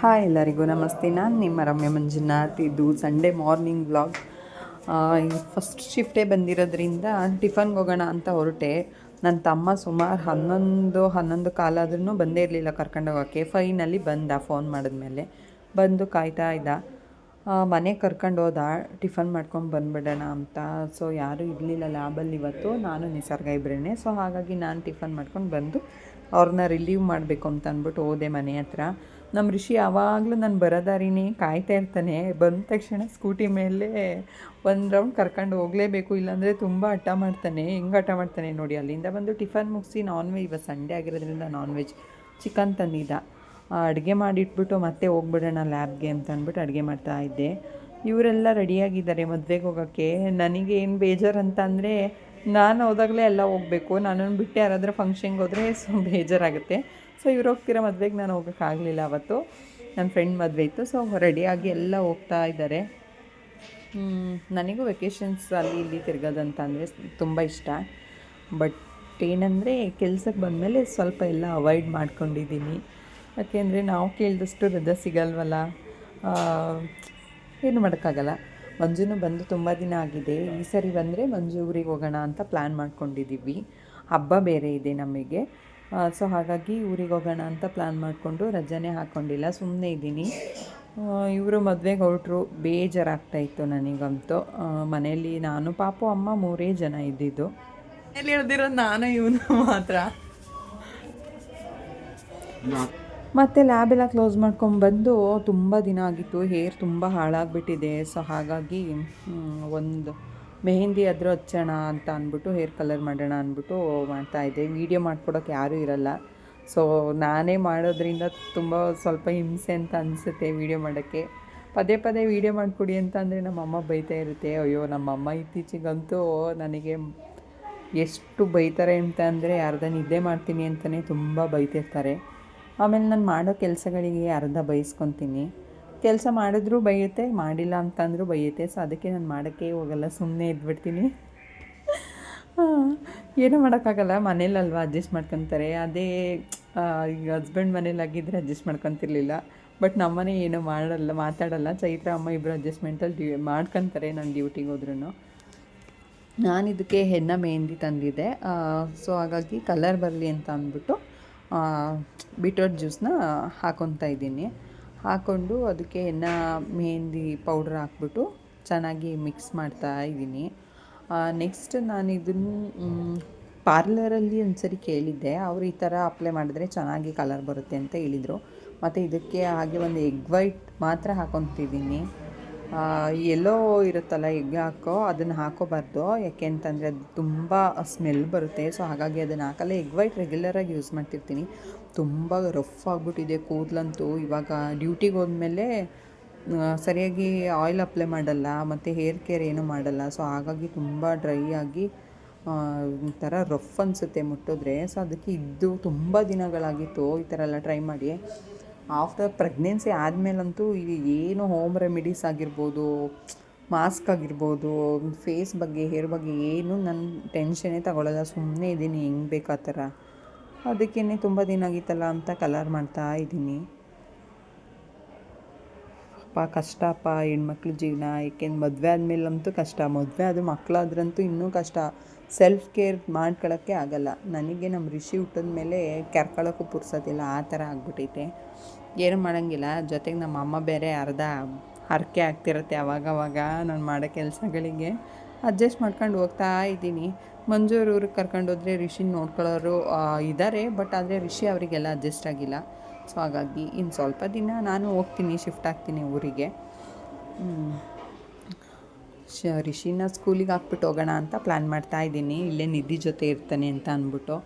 Hi ಎಲ್ಲರಿಗೂ ನಮಸ್ತೆ. ನಾನು ನಿಮ್ಮ ರಮ್ಯ ಮಂಜುನಾಥ್. ಇದು ಸಂಡೇ ಮಾರ್ನಿಂಗ್ ಬ್ಲಾಗ್ ಫಸ್ಟ್ ಶಿಫ್ಟೇ ಬಂದಿರೋದ್ರಿಂದ ಟಿಫನ್ಗೆ ಹೋಗೋಣ ಅಂತ ಹೊರಟೆ. ನನ್ನ ತಮ್ಮ ಸುಮಾರು ಹನ್ನೊಂದು ಹನ್ನೊಂದು ಕಾಲಾದ್ರೂ ಬಂದೇ ಇರಲಿಲ್ಲ ಕರ್ಕೊಂಡೋಗೋಕ್ಕೆ ಫೈನಲ್ಲಿ ಬಂದ ಫೋನ್ ಮಾಡಿದ್ಮೇಲೆ. ಬಂದು ಕಾಯ್ತಾ ಇದ್ದ. ಮನೆಗೆ ಕರ್ಕೊಂಡು ಹೋದ. ಟಿಫನ್ ಮಾಡ್ಕೊಂಡು ಬಂದ್ಬಿಡೋಣ ಅಂತ. ಸೊ ಯಾರೂ ಇರಲಿಲ್ಲ ಲ್ಯಾಬಲ್ಲಿ ಇವತ್ತು. ನಾನು ನಿಸರ್ಗ ಇಬ್ಬರೇ ಸೊ ಹಾಗಾಗಿ ನಾನು ಟಿಫನ್ ಮಾಡ್ಕೊಂಡು ಬಂದು ಅವ್ರನ್ನ ರಿಲೀವ್ ಮಾಡಬೇಕು ಅಂತ ಅಂದ್ಬಿಟ್ಟು ಹೋದೆ ಮನೆ ಹತ್ರ. ನಮ್ಮ ಋಷಿ ಯಾವಾಗಲೂ ನಾನು ಬರೋದಾರಿನೇ ಕಾಯ್ತಾ ಇರ್ತಾನೆ. ಬಂದ ತಕ್ಷಣ ಸ್ಕೂಟಿ ಮೇಲೆ ಒಂದು ರೌಂಡ್ ಕರ್ಕೊಂಡು ಹೋಗಲೇಬೇಕು, ಇಲ್ಲಾಂದರೆ ತುಂಬ ಹಠ ಮಾಡ್ತಾನೆ. ಹೆಂಗೆ ಹಠ ಮಾಡ್ತಾನೆ ನೋಡಿ, ಅಲ್ಲಿಂದ ಬಂದು ಟಿಫನ್ ಮುಗಿಸಿ ನಾನ್ ವೆಜ್ ಇವಾಗ ಸಂಡೇ ಆಗಿರೋದ್ರಿಂದ ನಾನ್ ವೆಜ್ ಚಿಕನ್ ತಂದಿದ್ದ ಅಡುಗೆ ಮಾಡಿಟ್ಬಿಟ್ಟು ಮತ್ತೆ ಹೋಗ್ಬಿಡೋಣ ಲ್ಯಾಬ್ಗೆ ಅಂತ ಅಂದ್ಬಿಟ್ಟು ಅಡುಗೆ ಮಾಡ್ತಾ ಇದ್ದೆ. ಇವರೆಲ್ಲ ರೆಡಿಯಾಗಿದ್ದಾರೆ ಮದುವೆಗೆ ಹೋಗೋಕ್ಕೆ. ನನಗೆ ಏನು ಬೇಜಾರು ಅಂತ ಅಂದರೆ ನಾನು ಹೋದಾಗಲೇ ಎಲ್ಲ ಹೋಗಬೇಕು. ನನ್ನನ್ನು ಬಿಟ್ಟು ಯಾರಾದರೂ ಫಂಕ್ಷನ್ಗೆ ಹೋದರೆ ಸೊ ಬೇಜಾರಾಗುತ್ತೆ. ಸೊ ಇವ್ರು ಹೋಗ್ತಿರೋ ಮದುವೆಗೆ ನಾನು ಹೋಗೋಕ್ಕಾಗಲಿಲ್ಲ ಅವತ್ತು. ನನ್ನ ಫ್ರೆಂಡ್ ಮದುವೆ ಇತ್ತು. ಸೊ ರೆಡಿಯಾಗಿ ಎಲ್ಲ ಹೋಗ್ತಾ ಇದ್ದಾರೆ. ನನಗೂ ವೆಕೇಷನ್ಸ್ ಅಲ್ಲಿ ಇಲ್ಲಿ ತಿರ್ಗೋದಂತ ಅಂದರೆ ತುಂಬ ಇಷ್ಟ. ಬಟ್ ಏನಂದರೆ ಕೆಲ್ಸಕ್ಕೆ ಬಂದಮೇಲೆ ಸ್ವಲ್ಪ ಎಲ್ಲ ಅವಾಯ್ಡ್ ಮಾಡ್ಕೊಂಡಿದ್ದೀನಿ. ಯಾಕೆಂದರೆ ನಾವು ಕೇಳಿದಷ್ಟು ರಜೆ ಸಿಗಲ್ವಲ್ಲ. ಏನು ಮಾಡೋಕ್ಕಾಗಲ್ಲ. ಮಂಜುನು ಬಂದು ತುಂಬ ದಿನ ಆಗಿದೆ. ಈ ಸರಿ ಬಂದರೆ ಮಂಜು ಊರಿಗೆ ಹೋಗೋಣ ಅಂತ ಪ್ಲ್ಯಾನ್ ಮಾಡ್ಕೊಂಡಿದ್ದೀವಿ ಹಬ್ಬ ಬೇರೆ ಇದೆ ನಮಗೆ. ಸೊ ಹಾಗಾಗಿ ಊರಿಗೆ ಹೋಗೋಣ ಅಂತ ಪ್ಲ್ಯಾನ್ ಮಾಡಿಕೊಂಡು ರಜಾನೇ ಹಾಕ್ಕೊಂಡಿಲ್ಲ ಸುಮ್ಮನೆ ಇದ್ದೀನಿ. ಇವರು ಮದುವೆಗೆ ಹೊರಟ್ರು. ಬೇಜಾರಾಗ್ತಾಯಿತ್ತು ನನಗಂತೂ. ಮನೆಯಲ್ಲಿ ನಾನು, ಪಾಪು, ಅಮ್ಮ ಮೂರೇ ಜನ ಇದ್ದಿದ್ದು. ಮನೇಲಿ ಹೇಳ್ದಿರೋದು ನಾನು, ಇವನು ಮಾತ್ರ. ಮತ್ತು ಲ್ಯಾಬೆಲ್ಲ ಕ್ಲೋಸ್ ಮಾಡ್ಕೊಂಡ್ಬಂದು ತುಂಬ ದಿನ ಆಗಿತ್ತು. ಹೇರ್ ತುಂಬ ಹಾಳಾಗಿಬಿಟ್ಟಿದೆ. ಸೊ ಹಾಗಾಗಿ ಒಂದು ಮೆಹಂದಿ ಆದರೂ ಹಚ್ಚೋಣ ಅಂತ ಅಂದ್ಬಿಟ್ಟು ಹೇರ್ ಕಲರ್ ಮಾಡೋಣ ಅಂದ್ಬಿಟ್ಟು ಮಾಡ್ತಾಯಿದ್ದೆ ವೀಡಿಯೋ ಮಾಡ್ಕೊಡೋಕೆ ಯಾರೂ ಇರಲ್ಲ. ಸೊ ನಾನೇ ಮಾಡೋದ್ರಿಂದ ತುಂಬ ಸ್ವಲ್ಪ ಹಿಂಸೆ ಅಂತ ಅನಿಸುತ್ತೆ ವೀಡಿಯೋ ಮಾಡೋಕ್ಕೆ. ಪದೇ ಪದೇ ವೀಡಿಯೋ ಮಾಡಿಕೊಡಿ ಅಂತ ಅಂದರೆ ನಮ್ಮಮ್ಮ ಬೈತಾ ಇರುತ್ತೆ. ಅಯ್ಯೋ ನಮ್ಮಮ್ಮ ಇತ್ತೀಚೆಗಂತೂ ನನಗೆ ಎಷ್ಟು ಬೈತಾರೆ ಅಂತ ಅಂದರೆ ಅರ್ಧ ನಿದ್ದೆ ಮಾಡ್ತೀನಿ ಅಂತಲೇ ತುಂಬ ಬೈತಿರ್ತಾರೆ. ಆಮೇಲೆ ನಾನು ಮಾಡೋ ಕೆಲಸಗಳಿಗೆ ಅರ್ಧ ಬೈಸ್ಕೊತೀನಿ. ಕೆಲಸ ಮಾಡಿದ್ರೂ ಬೈಯುತ್ತೆ, ಮಾಡಿಲ್ಲ ಅಂತಂದರೂ ಬೈಯುತ್ತೆ. ಸೊ ಅದಕ್ಕೆ ನಾನು ಮಾಡೋಕ್ಕೆ ಹೋಗಲ್ಲ ಸುಮ್ಮನೆ ಇದ್ಬಿಡ್ತೀನಿ. ಏನೂ ಮಾಡೋಕ್ಕಾಗಲ್ಲ, ಮನೇಲಲ್ವಾ ಅಡ್ಜಸ್ಟ್ ಮಾಡ್ಕೊತಾರೆ. ಅದೇ ಈಗ ಹಸ್ಬೆಂಡ್ ಮನೇಲಾಗಿದ್ದರೆ ಅಡ್ಜಸ್ಟ್ ಮಾಡ್ಕೊತಿರ್ಲಿಲ್ಲ. ಬಟ್ ನಮ್ಮನೆ ಏನೂ ಮಾಡಲ್ಲ, ಮಾತಾಡಲ್ಲ. ಚೈತ್ರ, ಅಮ್ಮ ಇಬ್ಬರು ಅಡ್ಜಸ್ಟ್ಮೆಂಟಲ್ಲಿ ಡ್ಯೂ, ಮಾಡ್ಕೊತಾರೆ ನಾನು ಡ್ಯೂಟಿಗೆ ಹೋದ್ರೂ ನಾನು ಇದಕ್ಕೆ ಹೆನ್ನ ಮೆಹಂದಿ ತಂದಿದ್ದೆ. ಸೊ ಹಾಗಾಗಿ ಕಲರ್ ಬರಲಿ ಅಂತ ಅಂದ್ಬಿಟ್ಟು ಬೀಟ್ರೋಟ್ ಜ್ಯೂಸನ್ನ ಹಾಕೊತಾ ಇದ್ದೀನಿ. ಹಾಕ್ಕೊಂಡು ಅದಕ್ಕೆ ಎಣ್ಣೆ, ಮೆಹಂದಿ ಪೌಡ್ರ್ ಹಾಕ್ಬಿಟ್ಟು ಚೆನ್ನಾಗಿ ಮಿಕ್ಸ್ ಮಾಡ್ತಾ ಇದ್ದೀನಿ. ನೆಕ್ಸ್ಟ್ ನಾನು ಇದನ್ನು ಪಾರ್ಲರಲ್ಲಿ ಒಂದ್ಸರಿ ಕೇಳಿದ್ದೆ. ಅವರು ಈ ಥರ ಅಪ್ಲೈ ಮಾಡಿದ್ರೆ ಚೆನ್ನಾಗಿ ಕಲರ್ ಬರುತ್ತೆ ಅಂತ ಹೇಳಿದರು. ಮತ್ತು ಇದಕ್ಕೆ ಹಾಗೆ ಒಂದು ಎಗ್ ವೈಟ್ ಮಾತ್ರ ಹಾಕೊತಿದ್ದೀನಿ. ಎಲ್ಲೋ ಇರುತ್ತಲ್ಲ ಎಗ್ ಹಾಕೋ, ಅದನ್ನು ಹಾಕೋಬಾರ್ದು. ಯಾಕೆ ಅಂತಂದರೆ ಅದು ತುಂಬ ಸ್ಮೆಲ್ ಬರುತ್ತೆ. ಸೊ ಹಾಗಾಗಿ ಅದನ್ನು ಹಾಕಲ್ಲ. ಎಗ್ ವೈಟ್ ರೆಗ್ಯುಲರಾಗಿ ಯೂಸ್ ಮಾಡ್ತಿರ್ತೀನಿ. ತುಂಬ ರಫ್ ಆಗಿಬಿಟ್ಟಿದೆ ಕೂದಲಂತೂ. ಇವಾಗ ಡ್ಯೂಟಿಗೆ ಹೋದ್ಮೇಲೆ ಸರಿಯಾಗಿ ಆಯಿಲ್ ಅಪ್ಲೈ ಮಾಡಲ್ಲ, ಮತ್ತು ಹೇರ್ ಕೇರ್ ಏನೂ ಮಾಡಲ್ಲ. ಸೊ ಹಾಗಾಗಿ ತುಂಬ ಡ್ರೈ ಆಗಿ ಒಂಥರ ರಫ್ ಅನಿಸುತ್ತೆ ಮುಟ್ಟಿದ್ರೆ. ಸೊ ಅದಕ್ಕೆ ಇದ್ದು ತುಂಬ ದಿನಗಳಾಗಿತ್ತು. ಈ ಥರ ಎಲ್ಲ ಟ್ರೈ ಮಾಡಿ. ಆಫ್ಟರ್ ಪ್ರೆಗ್ನೆನ್ಸಿ ಆದಮೇಲಂತೂ ಇದು ಏನು ಹೋಮ್ ರೆಮಿಡೀಸ್ ಆಗಿರ್ಬೋದು ಮಾಸ್ಕ್ ಆಗಿರ್ಬೋದು ಫೇಸ್ ಬಗ್ಗೆ ಹೇರ್ ಬಗ್ಗೆ ಏನು ನನ್ನ ಟೆನ್ಷನೇ ತಗೊಳ್ಳೋಲ್ಲ ಸುಮ್ಮನೆ ಇದ್ದೀನಿ ಹೆಂಗೆ ಬೇಕು ಆ ಥರ. ಅದಕ್ಕೇ ತುಂಬ ದಿನ ಆಗಿತ್ತಲ್ಲ ಅಂತ ಕಲರ್ ಮಾಡ್ತಾ ಇದ್ದೀನಿ ಅಪ್ಪ ಕಷ್ಟಪ್ಪ ಹೆಣ್ಮಕ್ಳ ಜೀವನ, ಏಕೆಂದ್ರೆ ಮದುವೆ ಆದಮೇಲಂತೂ ಕಷ್ಟ. ಮದುವೆ ಅದು ಮಕ್ಕಳಾದ್ರಂತೂ ಇನ್ನೂ ಕಷ್ಟ. ಸೆಲ್ಫ್ ಕೇರ್ ಮಾಡ್ಕೊಳ್ಳೋಕ್ಕೆ ಆಗಲ್ಲ. ನನಗೆ ನಮ್ಮ ಋಷಿ ಹುಟ್ಟಿದ ಮೇಲೆ ಕೆರ್ಕೊಳ್ಳೋಕ್ಕೂ ಪುರ್ಸೋದಿಲ್ಲ. ಆ ಥರ ಆಗ್ಬಿಟ್ಟೈತೆ ಏನು ಮಾಡೋಂಗಿಲ್ಲ. ಜೊತೆಗೆ ನಮ್ಮ ಅಮ್ಮ ಬೇರೆ ಅರ್ಧ ಹರಕೆ ಆಗ್ತಿರುತ್ತೆ ಅವಾಗವಾಗ ನಾನು ಮಾಡೋ ಕೆಲಸಗಳಿಗೆ. ಅಡ್ಜಸ್ಟ್ ಮಾಡ್ಕೊಂಡು ಹೋಗ್ತಾ ಇದ್ದೀನಿ. ಮಂಜೂರು ಊರಿಗೆ ಕರ್ಕೊಂಡೋದ್ರೆ ರಿಷಿನ ನೋಡ್ಕೊಳ್ಳೋರು ಇದ್ದಾರೆ ಬಟ್ ಆದರೆ ರಿಷಿ ಅವರಿಗೆಲ್ಲ ಅಡ್ಜಸ್ಟ್ ಆಗಿಲ್ಲ. ಸೊ ಹಾಗಾಗಿ ಇನ್ನು ಸ್ವಲ್ಪ ದಿನ ನಾನು ಹೋಗ್ತೀನಿ ಶಿಫ್ಟ್ ಆಗ್ತೀನಿ ಊರಿಗೆ. ಶ ರಿಷಿನ ಸ್ಕೂಲಿಗೆ ಹಾಕ್ಬಿಟ್ಟು ಹೋಗೋಣ ಅಂತ ಪ್ಲ್ಯಾನ್ ಮಾಡ್ತಾ ಇದ್ದೀನಿ. ಇಲ್ಲೇ ನಿಧಿ ಜೊತೆ ಇರ್ತಾನೆ ಅಂತ ಅಂದ್ಬಿಟ್ಟು.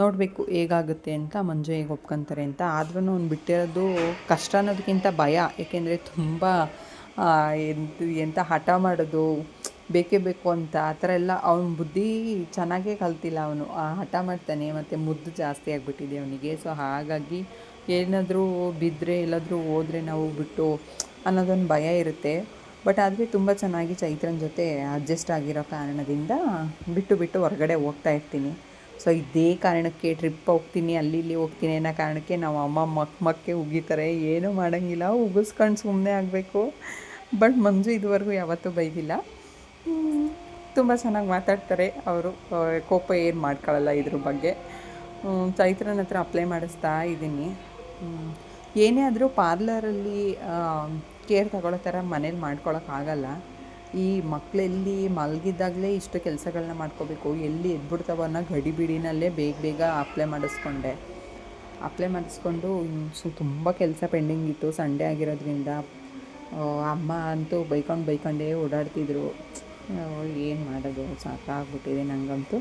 ನೋಡಬೇಕು ಹೇಗಾಗುತ್ತೆ ಅಂತ ಮಂಜು ಹೇಗೆ ಒಪ್ಕೊಂತಾರೆ ಅಂತ. ಆದ್ರೂ ಅವ್ನು ಬಿಟ್ಟಿರೋದು ಕಷ್ಟ ಅನ್ನೋದಕ್ಕಿಂತ ಭಯ. ಏಕೆಂದರೆ ತುಂಬ ಎಂತ ಎಂಥ ಹಠ ಮಾಡೋದು, ಬೇಕೇ ಬೇಕು ಅಂತ, ಆ ಥರ ಎಲ್ಲ ಅವನ ಬುದ್ಧಿ ಚೆನ್ನಾಗೇ ಕಲ್ತಿಲ್ಲ ಅವನು. ಆ ಹಠ ಮಾಡ್ತಾನೆ ಮತ್ತು ಮುದ್ದು ಜಾಸ್ತಿ ಆಗಿಬಿಟ್ಟಿದೆ ಅವನಿಗೆ. ಸೊ ಹಾಗಾಗಿ ಏನಾದರೂ ಬಿದ್ದರೆ ಎಲ್ಲಾದರೂ ಹೋದರೆ ನಾವು ಬಿಟ್ಟು ಅನ್ನೋದೊಂದು ಭಯ ಇರುತ್ತೆ. ಬಟ್ ಆದರೆ ತುಂಬ ಚೆನ್ನಾಗಿ ಚೈತ್ರನ ಜೊತೆ ಅಡ್ಜಸ್ಟ್ ಆಗಿರೋ ಕಾರಣದಿಂದ ಬಿಟ್ಟು ಬಿಟ್ಟು ಹೊರಗಡೆ ಹೋಗ್ತಾ ಇರ್ತೀನಿ. ಸೊ ಇದೇ ಕಾರಣಕ್ಕೆ ಟ್ರಿಪ್ ಹೋಗ್ತೀನಿ, ಅಲ್ಲಿ ಇಲ್ಲಿ ಹೋಗ್ತೀನಿ ಅನ್ನೋ ಕಾರಣಕ್ಕೆ ನಾವು ಅಮ್ಮ ಮಕ್ ಮಕ್ಕೆ ಉಗಿತಾರೆ. ಏನೂ ಮಾಡೋಂಗಿಲ್ಲ, ಉಗಿಸ್ಕೊಂಡು ಸುಮ್ಮನೆ ಆಗಬೇಕು. ಬಟ್ ಮಂಜು ಇದುವರೆಗೂ ಯಾವತ್ತೂ ಬೈದಿಲ್ಲ. ತುಂಬ ಚೆನ್ನಾಗಿ ಮಾತಾಡ್ತಾರೆ ಅವರು. ಕೋಪ ಏನು ಮಾಡ್ಕೊಳ್ಳಲ್ಲ ಇದ್ರ ಬಗ್ಗೆ. ಚೈತ್ರನ ಹತ್ರ ಅಪ್ಲೈ ಮಾಡಿಸ್ತಾ ಇದ್ದೀನಿ ಏನೇ ಆದರೂ ಪಾರ್ಲರಲ್ಲಿ ಕೇರ್ ತಗೊಳ್ಳೋ ಥರ ಮನೇಲಿ ಮಾಡ್ಕೊಳಕ್ಕಾಗಲ್ಲ. ಈ ಮಕ್ಕಳೆಲ್ಲಿ ಮಲಗಿದ್ದಾಗಲೇ ಇಷ್ಟು ಕೆಲಸಗಳನ್ನ ಮಾಡ್ಕೋಬೇಕು. ಎಲ್ಲಿ ಎದ್ಬಿಡ್ತಾವೋ ಅನ್ನೋ ಗಡಿಬಿಡಿನಲ್ಲೇ ಬೇಗ ಬೇಗ ಅಪ್ಲೈ ಮಾಡಿಸ್ಕೊಂಡೆ. ಅಪ್ಲೈ ಮಾಡಿಸ್ಕೊಂಡು ಸೊ ತುಂಬ ಕೆಲಸ ಪೆಂಡಿಂಗ್ ಇತ್ತು. ಸಂಡೇ ಆಗಿರೋದ್ರಿಂದ ಅಮ್ಮ ಅಂತೂ ಬೈಕೊಂಡು ಬೈಕೊಂಡೇ ಓಡಾಡ್ತಿದ್ರು. ಏನು ಮಾಡೋದು? ಸಾಕಾಗ್ಬಿಟ್ಟಿದೆ ನನಗಂತೂ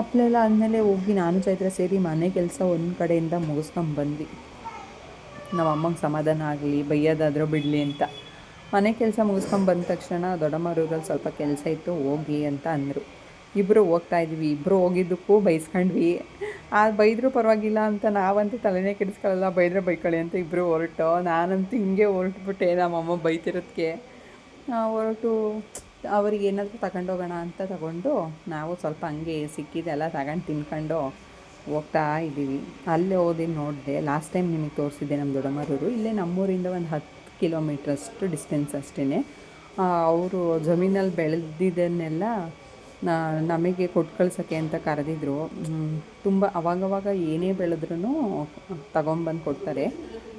ಅಪ್ಲೆಲ್ಲ ಆದಮೇಲೆ ಹೋಗಿ ನಾನು ಚೈತ್ರ ಸೇರಿ ಮನೆ ಕೆಲಸ ಒಂದು ಕಡೆಯಿಂದ ಮುಗಿಸ್ಕೊಂಡು ಬಂದ್ವಿ. ನಮ್ಮ ಅಮ್ಮಂಗೆ ಸಮಾಧಾನ ಆಗಲಿ, ಬೈಯೋದಾದರೂ ಬಿಡಲಿ ಅಂತ. ಮನೆ ಕೆಲಸ ಮುಗಿಸ್ಕೊಂಡು ಬಂದ ತಕ್ಷಣ ದೊಡ್ಡಮ್ಮರೂರಲ್ಲಿ ಸ್ವಲ್ಪ ಕೆಲಸ ಇತ್ತು, ಹೋಗಿ ಅಂತ ಅಂದರು. ಇಬ್ಬರು ಹೋಗ್ತಾ ಇದ್ವಿ ಇಬ್ಬರು ಹೋಗಿದ್ದಕ್ಕೂ ಬೈಸ್ಕೊಂಡ್ವಿ. ಆ ಬೈದರೂ ಪರವಾಗಿಲ್ಲ ಅಂತ ನಾವಂತೂ ತಲೆನೇ ಕೆಡಿಸ್ಕೊಳ್ಳಲ್ಲ, ಬೈದರೆ ಬೈಕೊಳ್ಳಿ ಅಂತ ಇಬ್ಬರು ಹೊರಟು. ನಾನಂತೂ ಹಿಂಗೆ ಹೊರಟ್ಬಿಟ್ಟೆ ನಮ್ಮಮ್ಮ ಬೈತಿರೋದಕ್ಕೆ ಹೊರಟು, ಅವ್ರಿಗೆ ಏನಾದರೂ ತಗೊಂಡೋಗೋಣ ಅಂತ ತಗೊಂಡು ನಾವು ಸ್ವಲ್ಪ ಹಂಗೆ ಸಿಕ್ಕಿದೆಲ್ಲ ತಗೊಂಡು ತಿನ್ಕೊಂಡು ಹೋಗ್ತಾ ಇದ್ದೀವಿ. ಅಲ್ಲೇ ಓದಿ ನೋಡಿದೆ. ಲಾಸ್ಟ್ ಟೈಮ್ ನಿಮಗೆ ತೋರಿಸಿದ್ದೆ ನಮ್ಮ ದೊಡ್ಡಮ್ಮರವರು ಇಲ್ಲೇ ನಮ್ಮೂರಿಂದ ಒಂದು ಹತ್ತು ಕಿಲೋಮೀಟ್ರಷ್ಟು ಡಿಸ್ಟೆನ್ಸ್ ಅಷ್ಟೇ ಅವರು ಜಮೀನಲ್ಲಿ ಬೆಳೆದಿದ್ದನ್ನೆಲ್ಲ ನಮಗೆ ಕೊಟ್ಟು ಕಳ್ಸೋಕ್ಕೆ ಅಂತ ಕರೆದಿದ್ರು. ತುಂಬ ಅವಾಗವಾಗ ಏನೇ ಬೆಳೆದ್ರೂ ತಗೊಂಬಂದು ಕೊಡ್ತಾರೆ.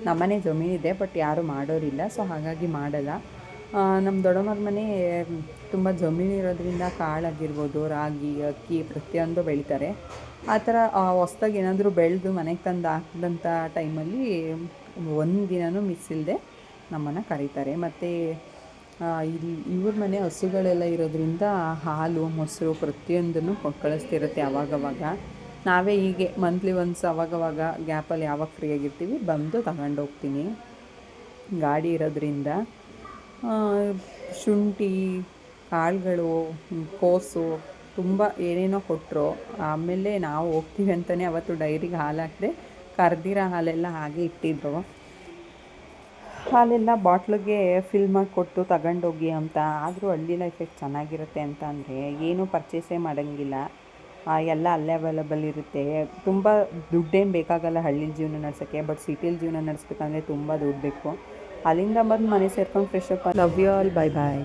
ನಮ್ಮನೆ ಜಮೀನಿದೆ ಬಟ್ ಯಾರೂ ಮಾಡೋರಿಲ್ಲ. ಸೊ ಹಾಗಾಗಿ ಮಾಡಲ್ಲ. ನಮ್ಮ ದೊಡ್ಡಮ್ಮರ ಮನೆ ತುಂಬ ಜಮೀನು ಇರೋದ್ರಿಂದ ಕಾಳಾಗಿರ್ಬೋದು, ರಾಗಿ, ಅಕ್ಕಿ ಪ್ರತಿಯೊಂದು ಬೆಳಿತಾರೆ. ಆ ಥರ ಹೊಸ್ದಾಗಿ ಏನಾದರೂ ಬೆಳೆದು ಮನೆಗೆ ತಂದು ಹಾಕಿದಂಥ ಟೈಮಲ್ಲಿ ಒಂದು ದಿನವೂ ಮಿಸ್ ಇಲ್ಲದೆ ನಮ್ಮನ್ನು ಕರೀತಾರೆ. ಮತ್ತು ಇಲ್ಲಿ ಇವ್ರ ಮನೆ ಹಸುಗಳೆಲ್ಲ ಇರೋದ್ರಿಂದ ಹಾಲು, ಮೊಸರು ಪ್ರತಿಯೊಂದನ್ನು ಕಳಿಸ್ತಿರುತ್ತೆ ಅವಾಗವಾಗ. ನಾವೇ ಹೀಗೆ ಮಂತ್ಲಿ ಒನ್ಸ್ ಅವಾಗವಾಗ ಗ್ಯಾಪಲ್ಲಿ ಯಾವಾಗ ಫ್ರೀ ಆಗಿರ್ತೀವಿ, ಬಂದು ತಗೊಂಡೋಗ್ತೀನಿ. ಗಾಡಿ ಇರೋದ್ರಿಂದ ಶುಂಠಿ, ಕಾಳುಗಳು, ಕೋಸು ತುಂಬ ಏನೇನೋ ಕೊಟ್ಟರು ಆಮೇಲೆ ನಾವು ಹೋಗ್ತೀವಿ ಅಂತಲೇ ಅವತ್ತು ಡೈರಿಗೆ ಹಾಲು ಹಾಕಿದೆ ಕರ್ದಿರೋ ಹಾಲೆಲ್ಲ ಹಾಗೆ ಇಟ್ಟಿದ್ರು. ಹಾಲೆಲ್ಲ ಬಾಟ್ಲಿಗೆ ಫಿಲ್ ಮಾಡಿ ಕೊಟ್ಟು ತಗೊಂಡೋಗಿ ಅಂತ. ಆದರೂ ಹಳ್ಳಿ ಎಫೆಕ್ಟ್ ಚೆನ್ನಾಗಿರುತ್ತೆ ಅಂತ ಅಂದರೆ ಏನೂ ಪರ್ಚೇಸೇ ಮಾಡೋಂಗಿಲ್ಲ. ಎಲ್ಲ ಅಲ್ಲೇ ಅವೈಲಬಲ್ ಇರುತ್ತೆ. ತುಂಬ ದುಡ್ಡೇನು ಬೇಕಾಗಲ್ಲ ಹಳ್ಳಿ ಜೀವನ ನಡ್ಸೋಕ್ಕೆ. ಬಟ್ ಸಿಟಿಲಿ ಜೀವನ ನಡೆಸ್ಬೇಕಂದ್ರೆ ತುಂಬ ದುಡ್ಡು ಬೇಕು. ಅಲ್ಲಿಂದ ಬಂದು ಮನೆ ಸೇರ್ಕೊಂಡು fresh up love you all bye bye